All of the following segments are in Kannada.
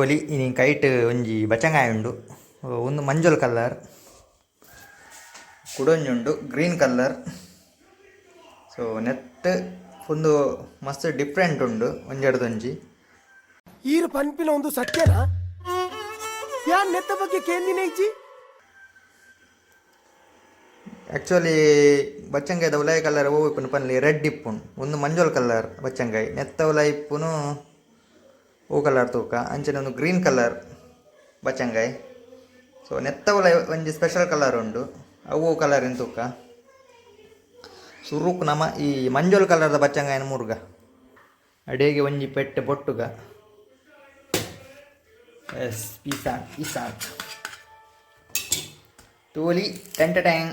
ಒಲಿ ಇನಿ ಕೈಟ್ ಒಂಜಿ ಬಚಂಗಾಯ ಉಂಡು. ಒಂದು ಮಂಜಲ್ ಕಲರ್ ಕುಡೊಂಜುಂಡು ಗ್ರೀನ್ ಕಲರ್ ಸೊ ನೆಟ್ಟ್ ಒಂದು ಮಸ್ತ್ ಡಿಫ್ರೆಂಟ್ ಉಂಡು ಒಂಜೆಡ್ದೊಂಜಿ. ಈರು ಪನ್ಪಿನ ಒಂದು ಸತ್ಯನ? ಯಾನ್ ನೆತ್ತ ಬಗ್ಗೆ ಕೇಂದಿನ ಇಜ್ಜಿ ಆ್ಯಕ್ಚುಲಿ ಬಚ್ಚಂಗಾಯ್ದ ಉಲಾಯಿ ಕಲರ್ ಇಪ್ಪುನು ಪನ್ಲಿ ರೆಡ್ ಇಪ್ಪುನು ಒಂದು ಮಂಜಲ್ ಕಲರ್ ಬಚ್ಚಂಗಾಯಿ. ನೆತ್ತ ಉಲಾಯಿ ಇಪ್ಪುನು ಹೂ ಕಲರ್ ತೂಕ ಅಂಚನೆ ಒಂದು ಗ್ರೀನ್ ಕಲರ್ ಬಚಂಗಾಯ್ ಸೊ ನೆತ್ತ ಉಲಾಯಿ ಒಂಜಿ ಸ್ಪೆಷಲ್ ಕಲರ್ ಉಂಡು. ಅವು ಕಲರ್ ಇನ್ ತೂಕ. ಸುರುಕ್ ನಮ ಈ ಮಂಜೋಲ್ ಕಲರ್ದ ಬಚ್ಚಂಗಾಯಿನ ಮುರುಗ. ಅಡಿಗೆ ಒಂಜಿ ಪೆಟ್ಟೆ ಬೊಟ್ಟುಗ. S ಪೀಸಾನ್ ಇಸಾನ್ ತೋಲಿ ಟೆಂಟ Tang.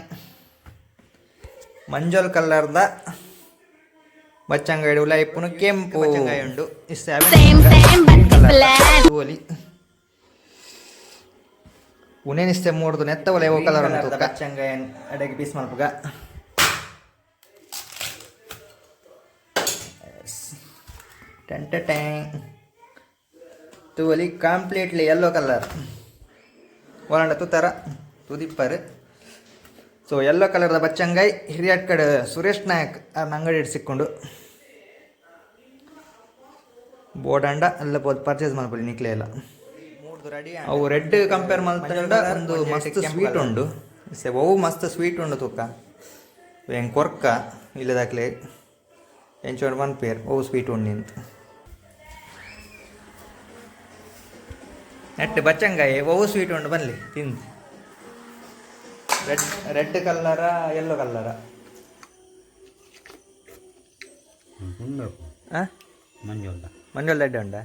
ಮಂಜೋಲ್ ಕಲರ್ದ ಬಚ್ಚಂಗಾಯಿ ಉಲಾಯಿ ಪುನು ಕೆಂಪು ಬಚ್ಚಂಗಾಯಿ ಉಂಡು. Same, ತೋಲಿ ಉನೇನಿಸ್ತೆ ಮೂಡ್ದು ನೆತ್ತ ಒಲೆ ಕಲರ್ ಉಂಟು ಬಚ್ಚಂಗಾಯಿ ಅಡಗಿ ಪೀಸ್ ಮಲ್ಪಗ ಟೆಂಟ ಟ್ಯಾಂಗ್ ತೂವಲಿ ಕಂಪ್ಲೀಟ್ಲಿ ಯೆಲ್ಲೋ ಕಲರ್ ಒಳಂಡ ತೂತಾರ ತುದಿಪ್ಪರ್. ಸೊ ಯೆಲ್ಲೋ ಕಲರ್ದ ಬಚ್ಚಂಗಾಯಿ ಹಿರಿಯಾಟ್ ಕಡೆ ಸುರೇಶ್ ನಾಯಕ್ ಅವ್ರನ್ನ ಅಂಗಡಿ ಇಟ್ಟು ಅಂಡ ಅಲ್ಲ ಪರ್ಚೇಸ್ ಮಾಡ್ಬೋದು ನಿಕ್ಲೆ ಎಲ್ಲ. ಅವು ರೆಡ್ ಕಂಪೇರ್ ಮಾಡ್ತಂಡ ಒಂದು ಮಸ್ತ್ ಸ್ವೀಟ್ ಉಂಡು. ಸೆ ಅವು ಮಸ್ತ್ ಸ್ವೀಟ್ ಉಂಡು ತೂಕ. ಹೆಂಗೆ ಕೊರ್ಕ ಇಲ್ಲದಾಕ್ಲೆ ಎಂಚೋಡ್ ಒನ್ ಪೇರ್ ಅವು ಸ್ವೀಟ್ ಉಂಡು ನಿಂತು ನೆಟ್ ಬಚ್ಚಂಗಾಯಿ ಅವು ಸ್ವೀಟ್ ಉಂಡು ಬನ್ಲಿ ತಿಂದು. ರೆಡ್ ರೆಡ್ ಕಲ್ಲರ ಯೆಲ್ಲೋ ಕಲ್ಲರ ಮಂಜುಳ್ಳ ಮಂಜೋಲ್ ದಡ್ಡೆ ಉಂಡ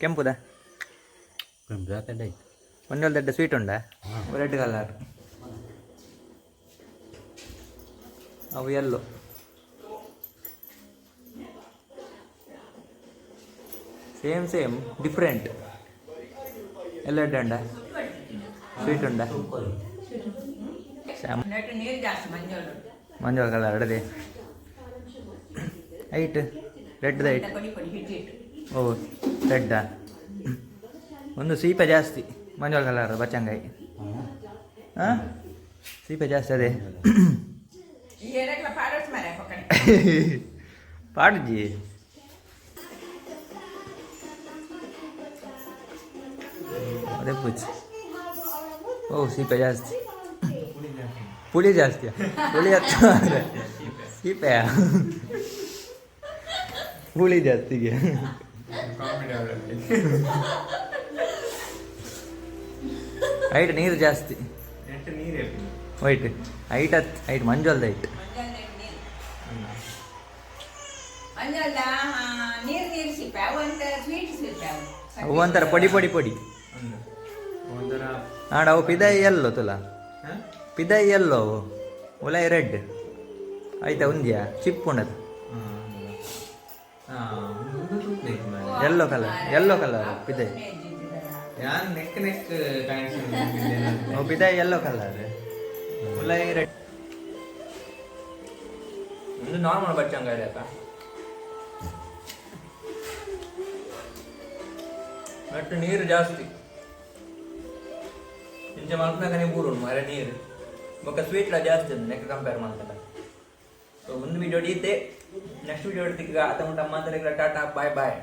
ಕೆಂಪುದ? ಮಂಜೋಲ್ ದಡ್ಡ ಸ್ವೀಟ್ ಉಂಡ ರೆಡ್ ಕಲರ್ ಅವು ಎಲ್ಲೋ ಸೇಮ್ ಸೇಮ್ ಡಿಫ್ರೆಂಟ್ ಎಲ್ಲ ರೆಡ್ ಉಂಡ ಸ್ವೀಟ್ ಉಂಡ ಮಂಜೋಲ್ ಕಲರ್ ಅಡದೆ ಐಟ್ ರೆಡ್ ಐಟ್ ಓ ರೆಡ್ಡಾ ಒಂದು ಸೀಪೆ ಜಾಸ್ತಿ. ಮಂಜೋಲ್ ಕಲರ್ ಬಚ್ಚಂಗಾಯಿ. ಹಾಂ ಸೀಪೆ ಜಾಸ್ತಿ ಅದೇ. ಪಾಡುಜಿ. ಅದೇ ಪೂಜಿ. ಓ ಸೀಪೆ ಜಾಸ್ತಿ. ಪುಳಿ ಜಾಸ್ತಿ. ಪುಳಿ ಹತ್ತು ಸೀಪೆಯ ಹುಳಿ ಜಾಸ್ತಿಗೆ. ಹೈಟ್ ನೀರು ಜಾಸ್ತಿ. ವೈಟ್ ಹೈಟ್ ಹತ್ ಹೈಟ್ ಮಂಜಲ್ದ ಹೈಟ್ ಮಂಜಲ್ಲ ನೀರು. ನೀರು ಸಿಪ್ಪಾವು ಅಂತ ಸ್ವೀಟ್ ಸಿಪ್ಪಾವು ಅವು ಒಂಥರ ಪಡಿ ಪಡಿ ಪಡಿ. ಆಡ ಅವು ಪಿದಾಯಿ ಎಲ್ಲೋ ತುಲ. ಪಿದಾಯಿ ಎಲ್ಲೋ ಅವು. ಉಲಾಯಿ ರೆಡ್ ಆಯ್ತಾ ಉಂದ್ಯಾ? ಚಿಪ್ ಉಂಡದು. ಯೆಲ್ಲೋ ಕಲರ್ ಎಲ್ಲೋ ಕಲರ್ ಪಿದೆ ಯಾನ್ ನೆಕ್ ನೆಕ್ ಕನೆಕ್ಷನ್ ಓ ಪಿದೆ ಯೆಲ್ಲೋ ಕಲರ್ ಉಲೈ ರೆಡ್ ಒಂದು ನಾರ್ಮಲ್ ಬಚ್ಚ ಹಂಗಾರೆ ಅಕ್ಕ ಬಟ್ ನೀರು ಜಾಸ್ತಿ. ಇಂಚೆ ಮಲ್ಪನಾಗನೇ ಬೂರು ಮರ ನೀರು. ಬೊಕ್ಕ ಸ್ವೀಟ್ಲ ಜಾಸ್ತಿ ನೆಕ್ ಕಂಪೇರ್ ಮಾಡ್ತಾರೆ ಸೊ ಒಂದು ವಿಡಿಯೋ ಡೀತೆ నెక్స్ట్ వీడియో దిగ్గా అతను అమ్మ దగ్గర టాటా బాయ్ బాయ్